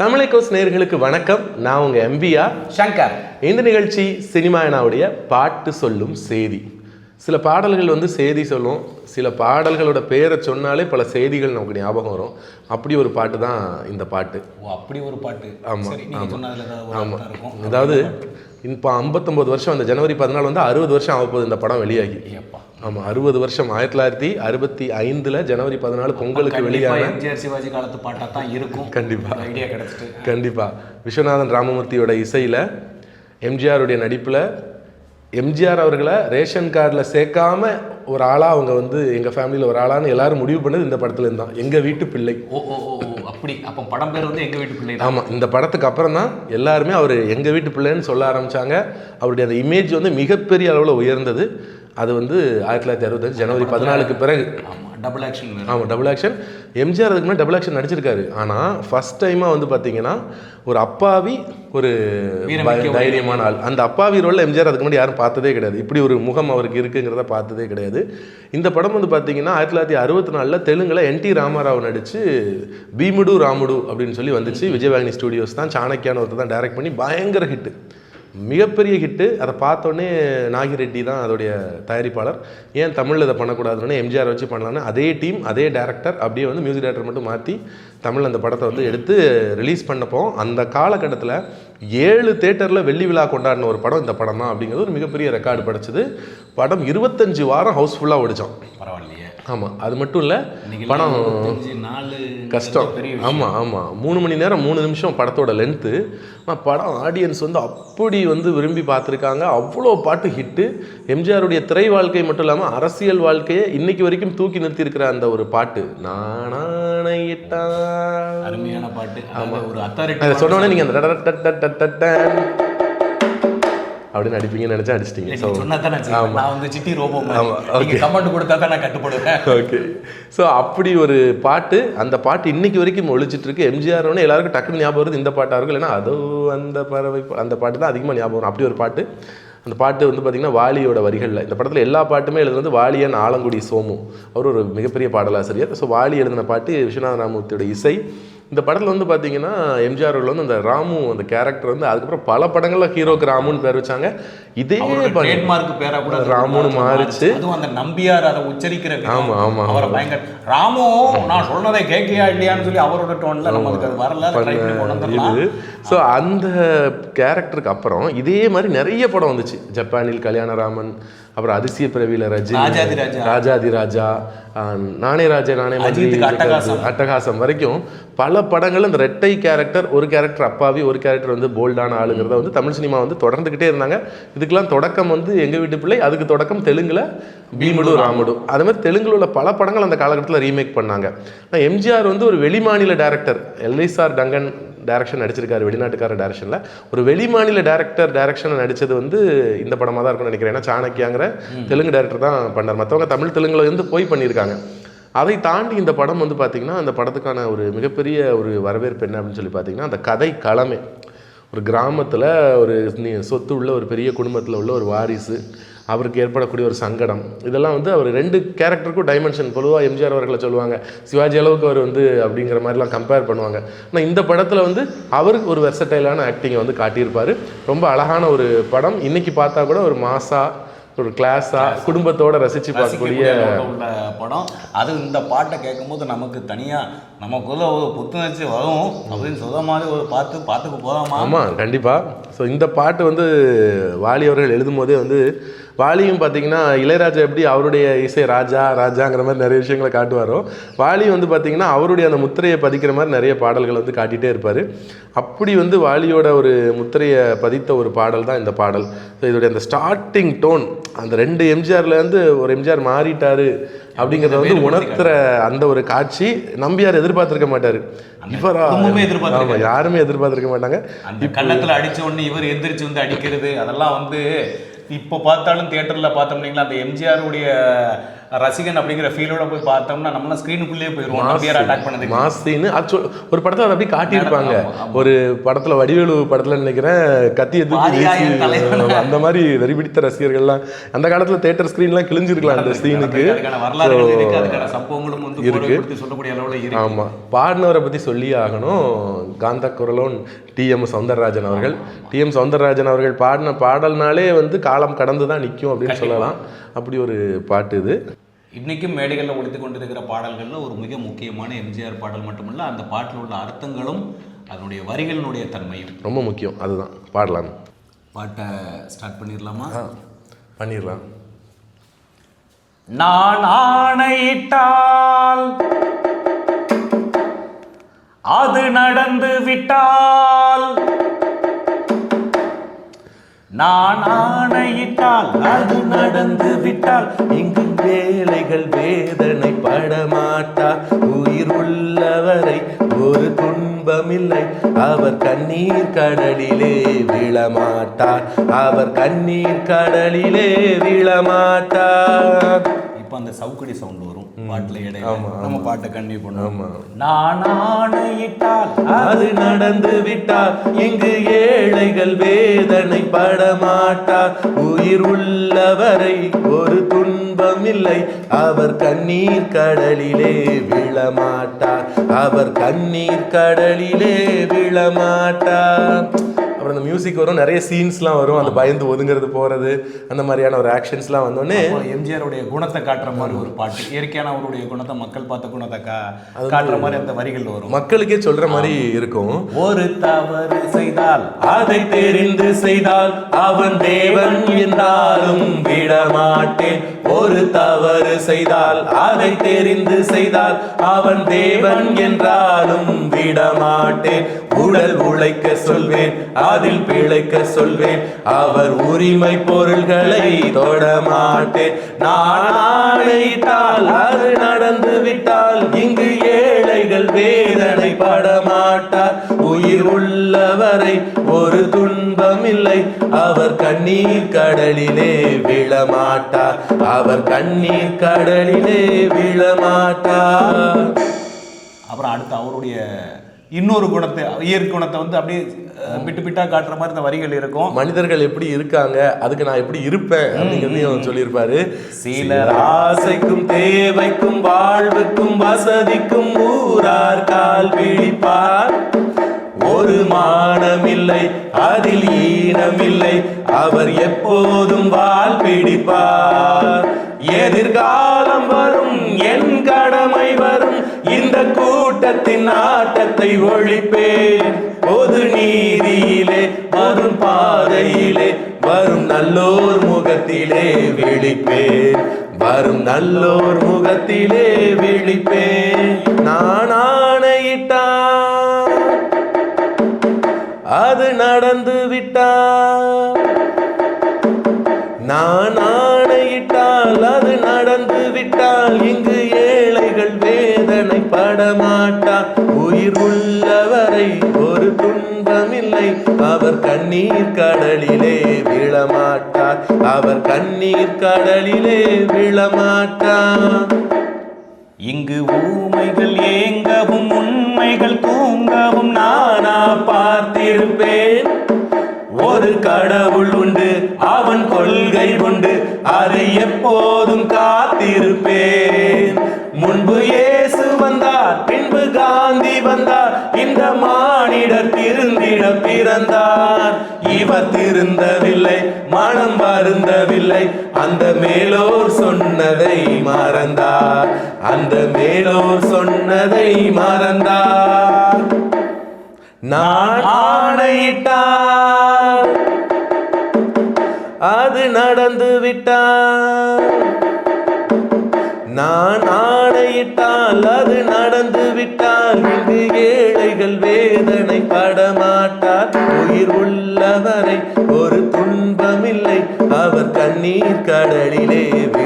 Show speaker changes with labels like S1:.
S1: தமிழைக்கோஸ் நேயர்களுக்கு வணக்கம். நான் உங்க எம்பிஆர்
S2: சங்கர்.
S1: இந்த நிகழ்ச்சி சினிமாயனாவுடைய பாட்டு சொல்லும் செய்தி. சில பாடல்கள் வந்து செய்தி சொல்லும். சில பாடல்களோட பேரை சொன்னாலே பல செய்திகள் நமக்கு ஞாபகம் வரும். அப்படி ஒரு பாட்டு தான் இந்த பாட்டு.
S2: ஓ அப்படி ஒரு பாட்டு.
S1: ஆமா,
S2: சரி நீங்க சொன்னதுல ஏதாவது ஒரு அர்த்தம் இருக்கும்?
S1: அதாவது இப்போ ஐம்பத்தொம்பது வருஷம் அந்த ஜனவரி பதினாலு வந்து அறுபது வருஷம் ஆக போகுது இந்த படம் வெளியாகி. ஆமாம் அறுபது வருஷம் ஆயிரத்தி தொள்ளாயிரத்தி அறுபத்தி ஐந்தில் ஜனவரி பதினாலு பொங்கலுக்கு வெளியான
S2: எம்ஜிஆர் சிவாஜி காலத்து பாட்டா தான் இருக்கும்.
S1: கண்டிப்பா.
S2: ஐடியா கிடைச்சிட்டு.
S1: கண்டிப்பா. விஸ்வநாதன் ராமமூர்த்தியோட இசையில் எம்ஜிஆருடைய நடிப்பில் எம்ஜிஆர் அவர்களை ரேஷன் கார்டில் சேர்க்காம ஒரு ஆளாக அவங்க வந்து எங்கள் ஃபேமிலியில் ஒரு ஆளான்னு எல்லாரும் முடிவு பண்ணது இந்த படத்துல இருந்து தான் எங்கள் வீட்டு பிள்ளை.
S2: ஓ ஓ, அப்படி அப்போ படம் பேர் வந்து எங்கள் வீட்டு பிள்ளை
S1: ஆமாம் இந்த படத்துக்கு அப்புறம் தான் எல்லாருமே அவர் எங்கள் வீட்டு பிள்ளைன்னு சொல்ல ஆரம்பிச்சாங்க. அவருடைய அந்த இமேஜ் வந்து மிகப்பெரிய அளவில் உயர்ந்தது. அது வந்து ஆயிரத்தி தொள்ளாயிரத்தி அறுபத்தஞ்சு ஜனவரி பதினாலுக்கு பிறகு.
S2: ஆமா டபுள் ஆக்ஷன்
S1: ஆமாம் டபுள் ஆக்ஷன் எம்ஜிஆர் அதுக்கு முன்னாடி டபுள் ஆக்ஷன் நடிச்சிருக்காரு. ஆனால் ஃபர்ஸ்ட் டைமாக வந்து பார்த்தீங்கன்னா ஒரு அப்பாவி ஒரு தைரியமான ஆள். அந்த அப்பாவி ரோலில் எம்ஜிஆர் அதுக்கு முன்னாடி யாரும் பார்த்ததே கிடையாது. இப்படி ஒரு முகம் அவருக்கு இருக்குங்கிறத பார்த்ததே கிடையாது. இந்த படம் வந்து பார்த்தீங்கன்னா ஆயிரத்தி தொள்ளாயிரத்தி அறுபத்தி நாலில் தெலுங்கில் என் டி ராமாராவ் நடிச்சு பீமுடு ராமுடு அப்படின்னு சொல்லி வந்துச்சு. விஜயவாகினி ஸ்டுடியோஸ் தான். சாணக்கியான ஒருத்தர் தான் டைரக்ட் பண்ணி பயங்கர ஹிட்டு மிகப்பெரிய ஹிட்டு. அதை பார்த்தோன்னே நாகிரெட்டி தான் அதோடைய தயாரிப்பாளர். ஏன் தமிழில் இதை பண்ணக்கூடாதுன்னு எம்ஜிஆர் வச்சு பண்ணலான்னு அதே டீம் அதே டேரக்டர் அப்படியே வந்து மியூசிக் டேரக்டர் மட்டும் மாற்றி தமிழில் அந்த படத்தை வந்து எடுத்து ரிலீஸ் பண்ணப்போ அந்த காலகட்டத்தில் ஏழு தேட்டரில் வெள்ளி விழா கொண்டாடின ஒரு படம் இந்த படம் தான் அப்படிங்கிறது ஒரு மிகப்பெரிய ரெக்கார்டு படிச்சது. படம் இருபத்தஞ்சு வாரம் ஹவுஸ்ஃபுல்லாக ஓடிச்சோம்
S2: பரவாயில்லையே.
S1: ஆமாம் அது மட்டும் இல்லை படம் கஷ்டம். ஆமாம் ஆமாம் மூணு மணி நேரம் மூணு நிமிஷம் படத்தோட லென்த்து ஆனால் படம் ஆடியன்ஸ் வந்து அப்படி வந்து விரும்பி பார்த்துருக்காங்க. அவ்வளோ பாட்டு ஹிட்டு எம்ஜிஆருடைய திரை வாழ்க்கை மட்டும் இல்லாமல் அரசியல் வாழ்க்கையை இன்னைக்கு வரைக்கும் தூக்கி நிறுத்தியிருக்கிற அந்த ஒரு பாட்டு. நானானையிட்டா
S2: அருமையான பாட்டு. அதாவது ஒரு அத்தாரிட்டி
S1: அதை சொன்னோடனே நீங்கள் அந்த அப்படின்னு அடிப்பீங்கன்னு நினச்சா அடிச்சிட்டிங்க. ஸோ
S2: நான் வந்து சிட்டி ரோபோ நீங்க கமெண்ட் கொடுத்தா தான் நான் கட்டுப்படுவேன்.
S1: ஓகே ஸோ அப்படி ஒரு பாட்டு அந்த பாட்டு இன்னைக்கு வரைக்கும் ஒழிச்சிட்டு இருக்கு. எம்ஜிஆர் எல்லாருக்கும் டக்குனு ஞாபகம் வருது இந்த பாட்டாக இருக்கும் இல்லைன்னா அதோ அந்த பறவை அந்த பாட்டு தான் அதிகமாக ஞாபகம் வரும். அப்படி ஒரு பாட்டு. அந்த பாட்டு வந்து பார்த்திங்கன்னா வாலியோட வரிகளில். இந்த படத்தில் எல்லா பாட்டுமே எழுதுனது வாலியன் ஆலங்குடி சோமு. அவர் ஒரு மிகப்பெரிய பாடலாசிரியர். ஸோ வாலி எழுதின பாட்டு விஸ்வநாத ராமூர்த்தியோட இசை. இந்த படத்தில் வந்து பார்த்தீங்கன்னா எம்ஜிஆர் வந்து அந்த ராமு அந்த கேரக்டர் வந்து அதுக்கப்புறம் பல படங்களில் ஹீரோக்கு ராமுன்னு பேர் வச்சாங்க. இதே
S2: ட்ரேட்மார்க் பேரா கூட
S1: ராமுன்னு
S2: மாறுச்சு. அதுவும் அந்த நம்பியார் அதை உச்சரிக்கிற
S1: ஆமா, ஆமா,
S2: அவரை பயங்கர ராமு நான் சொன்னதை கேட்கியா இல்லையான்னு சொல்லி அவரோட டோன்ல நமக்கு அது வரல.
S1: இது. ஸோ அந்த கேரக்டருக்கு அப்புறம் இதே மாதிரி நிறைய படம் வந்துச்சு. ஜப்பானில் கல்யாணராமன் அப்புறம் அதிசய பிறவியில் ரஜினி
S2: ராஜாதி ராஜா.
S1: ராஜாதி ராஜா நானே ராஜா நானே
S2: அட்டகாசம்.
S1: அட்டகாசம் வரைக்கும் பல படங்கள். இந்த ரெட்டை கேரக்டர் ஒரு கேரக்டர் அப்பாவி ஒரு கேரக்டர் வந்து போல்டான ஆளுங்கிறத வந்து தமிழ் சினிமா வந்து தொடர்ந்துக்கிட்டே இருந்தாங்க. இதுக்கெல்லாம் தொடக்கம் வந்து எங்கள் வீட்டு பிள்ளை அதுக்கு தொடக்கம் தெலுங்குல பீமுடு ராமுடு அது மாதிரி தெலுங்குல உள்ள பல படங்கள் அந்த காலகட்டத்தில் ரீமேக் பண்ணாங்க. ஆனால் எம்ஜிஆர் வந்து ஒரு வெளிமாநில டேரக்டர் எல்ஐசார் டங்கன் டைரக்ஷன் நடிச்சிருக்காரு வெளிநாட்டுக்கார டைரக்ஷனில் ஒரு வெளிமாநில டேரக்டர் டைரக்ஷனில் நடிச்சது வந்து இந்த படமாக தான் இருக்கும்னு நினைக்கிறேன். ஏன்னா சாணக்கியாங்கிற தெலுங்கு டேரக்டர் தான் பண்ணார். மற்றவங்க தமிழ் தெலுங்குல இருந்து போய் பண்ணியிருக்காங்க. அதை தாண்டி இந்த படம் வந்து பார்த்திங்கன்னா அந்த படத்துக்கான ஒரு மிகப்பெரிய ஒரு வரவேற்பு என்ன அப்படின்னு சொல்லி பார்த்தீங்கன்னா அந்த கதை களமே. ஒரு கிராமத்தில் ஒரு சொத்து உள்ள ஒரு பெரிய குடும்பத்தில் உள்ள ஒரு வாரிசு அவருக்கு ஏற்படக்கூடிய ஒரு சங்கடம். இதெல்லாம் வந்து அவர் ரெண்டு கேரக்டருக்கும் டைமென்ஷன் பொதுவாக எம்ஜிஆர் அவர்களை சொல்லுவாங்க சிவாஜி அளவுக்கு அவர் வந்து அப்படிங்கிற மாதிரிலாம் கம்பேர் பண்ணுவாங்க. ஆனால் இந்த படத்தில் வந்து அவருக்கு ஒரு வெர்சடைலான ஆக்டிங்கை வந்து காட்டியிருப்பார். ரொம்ப அழகான ஒரு படம். இன்றைக்கி பார்த்தா கூட ஒரு மாசா ஒரு கிளாஸாக குடும்பத்தோட ரசித்து பார்க்கக்கூடிய
S2: உள்ள படம். அது இந்த பாட்டை கேட்கும்போது நமக்கு தனியா நமக்குள்ள ஒரு புத்துணர்ச்சி வரும் அப்படின்னு சொல்ற மாதிரி ஒரு பார்த்து பாட்டுக்கு போதாமா
S1: ஆமாம் கண்டிப்பாக ஸோ இந்த பாட்டு வந்து வாலி அவர்கள் எழுதும் போதே வந்து வாலியும் பார்த்தீங்கன்னா இளையராஜா எப்படி அவருடைய இசை ராஜா ராஜாங்கிற மாதிரி நிறைய விஷயங்களை காட்டுவாரோ வாலி வந்து பார்த்தீங்கன்னா அவருடைய அந்த முத்திரையை பதிக்கிற மாதிரி நிறைய பாடல்கள் வந்து காட்டிகிட்டே இருப்பார். அப்படி வந்து வாலியோட ஒரு முத்திரையை பதித்த ஒரு பாடல் தான் இந்த பாடல். ஸோ இதோடைய அந்த ஸ்டார்டிங் டோன் அந்த ரெண்டு எம்ஜிஆர்லேருந்து ஒரு எம்ஜிஆர் மாறிட்டாரு அப்படிங்கிறத வந்து உணர்த்துற அந்த ஒரு காட்சி நம்பியார் எதிர்பார்த்திருக்க மாட்டார். இவரா?
S2: குடும்பமே எதிர்பார்த்திருக்காது.
S1: ஆமா, யாருமே எதிர்பார்த்திருக்க மாட்டாங்க.
S2: கன்னத்துல அடிச்ச உடனே இவர் எந்திரிச்சு வந்து அடிக்கிறது அதெல்லாம் வந்து இப்போ பார்த்தாலும் தியேட்டரில் பார்த்தோம்னீங்களா அந்த எம்ஜிஆருடைய ரசிகன் அப்படிங்கிற ஃபீலோட போய் பார்த்தோம்னா நம்மளாம் ஸ்க்ரீனுக்குள்ளேயே போயிடுவோம் நம்பியார் அட்டாக் பண்ணதுக்கு.
S1: மாசின்னு ஒரு படத்துல அதை அப்படியே காட்டியிருப்பாங்க. ஒரு படத்துல வடிவேலு படத்துல நினைக்கிறேன் கத்திய தூக்கி
S2: வாரியாய
S1: வீசி
S2: தலைவன்.
S1: அந்த மாதிரி வெறி பிடித்த ரசிகர்கள்லாம் அந்த காலத்துல தேட்டர் ஸ்கிரீன்லாம் கிழிஞ்சிருக்கலாம் அந்த சீனுக்கு
S2: இருக்கு அதுக்கான சம்பவங்களும் வந்து
S1: இருக்கு.
S2: கோடைப்படுத்தி சொல்லக்கூடிய அளவுல இருக்கு.
S1: ஆமா. பாடினவரை பத்தி சொல்லியே ஆகணும். காந்த குரலோன் டிஎம் சௌந்தரராஜன் அவர்கள். டிஎம் சௌந்தரராஜன் அவர்கள் பாடின பாடல்னாலே வந்து காலம் கடந்து தான் நிற்கும் அப்படின்னு சொல்லலாம். அப்படி ஒரு பாட்டு இது.
S2: இன்னைக்கும் மேடைகளில் ஒழித்து கொண்டிருக்கிற பாடல்கள்ல ஒரு மிக முக்கியமான எம்ஜிஆர் பாடல் மட்டுமல்ல அந்த பாட்டில் உள்ள அர்த்தங்களும் அதனுடைய வரிகளினுடைய தன்மையும்.
S1: ரொம்ப முக்கியம். அதுதான். பாடலாம்.
S2: பாட்டை ஸ்டார்ட் பண்ணிடலாமா
S1: பண்ணிடலாம்
S2: நான் ஆணையிட்டால் அது நடந்து விட்டால் நான் ஆணையிட்டால் அது நடந்து விட்டால்
S1: இங்கு வேலைகள் வேதனை படமாட்டா உயிர் உள்ளவரை ஒரு துன்பமில்லை. அவர் கண்ணீர் கடலிலே விழமாட்டார். அவர் கண்ணீர் கடலிலே விழமாட்டார்.
S2: இப்போ அந்த சவுக்கடி சவுண்ட் பாட்டுல இடையில. நம்ம பாட்டை கண்டினியூ பண்ணுவோம் நான் ஆணையிட்டால்
S1: அது நடந்து விட்டால் இங்கு ஏழைகள் வேதனை படமாட்டார் உயிர் உள்ளவரை ஒரு துன்பமில்லை. அவர் கண்ணீர் கடலிலே விழமாட்டார். அவர் கண்ணீர் கடலிலே விழமாட்டார். அப்புறம் அந்த மியூசிக் வரும் நிறைய சீன்ஸ்லாம் வரும். அந்த பயந்து ஒதுங்கிறது போறது அந்த மாதிரியான ஒரு ஆக்ஷன்ஸ்லாம் வந்தோடனே
S2: எம்ஜிஆருடைய குணத்தை காட்டுற மாதிரி ஒரு பாட்டு இயற்கையான அவருடைய குணத்தை மக்கள் பார்த்த குணத்தை கா காட்டுற மாதிரி அந்த வரிகள் வரும்.
S1: மக்களுக்கே சொல்ற மாதிரி இருக்கும்.
S2: ஒரு தவறு செய்தால்
S1: அதை தெரிந்து செய்தால் அவன் தேவன் என்றாலும் விடமாட்டேன். ஒரு தவறு செய்தால் அதை தெரிந்து செய்தால் அவன் தேவன் என்றாலும் விடமாட்டேன். உடல் உழைக்க சொல்வேன் காதில் பிழைக்க சொல்வேன். அவர் உரிமை பொருள்களை தொடமாட்டேன் நான் ஆணையிட்டால் அது நடந்து விட்டால் இங்கு ஏழைகள் வேதனை படமாட்டார் உயிர் உள்ளவரை ஒரு துன்பமில்லை. அவர் கண்ணீர் கடலிலே விழமாட்டார். அவர் கண்ணீர் கடலிலே விழமாட்டார்.
S2: அப்புறம் அடுத்து அவருடைய இன்னொரு குணத்தை இயற்கை குணத்தை வந்து அப்படியே பிட்டு பிட்டா காட்டுற மாதிரி இந்த வரிகள் இருக்கும்.
S1: மனிதர்கள் எப்படி இருக்காங்க அதுக்கு நான் எப்படி இருப்பேன் அப்படிங்கிறதையும் சொல்லியிருப்பாரு.
S2: சிலர்
S1: ஆசைக்கும் தேவைக்கும் வாழ்வுக்கும் வசதிக்கும் ஊரார் கால் பிடிப்பார் ஒரு மானமில்லை அதில் ஈனமில்லை அவர் எப்போதும் வால் பிடிப்பார். எதிர்காலம் வரும் என் கடமை வரும் இந்த கூட்டத்தின் ஆட்டத்தை ஒழிப்பேன். பொது நீதியிலே வரும் பாதையிலே வரும் நல்லோர் முகத்திலே விழிப்பேன். வரும் நல்லோர் முகத்திலே விழிப்பேன். நான் ஆணையிட்டான். அது நடந்து விட்டான். நான் ஆணையிட்டால் அது நடந்து விட்டால் இங்கு படமாட்டார். உயிர் உள்ளவரை ஒரு துன்பமில்லை. அவர் கண்ணீர் கடலிலே விழமாட்டார். அவர் கண்ணீர் கடலிலே விழமாட்டார்.
S2: இங்கு ஊமைகள் ஏங்கவும் உண்மைகள் தூங்கவும்
S1: நானா பார்த்திருப்பேன். ஒரு கடவுள் உண்டு அவன் கொள்கை உண்டு அதை எப்போதும் காத்திருப்பேன். பிறந்தார் இவர் திருந்தவில்லை மனம் வருந்தவில்லை. அந்த மேலோர் சொன்னதை மறந்தார். அந்த மேலோர் சொன்னதை மறந்தார். நான் ஆணையிட்டார். அது நடந்து விட்டார் நான் ஆணையிட்டால் அது நடந்து விட்டால் இங்கு ஏழைகள் வேதனை படமாட்டார். உயிர் உள்ளவரை ஒரு துன்பமில்லை அவர் கண்ணீர் கடலிலே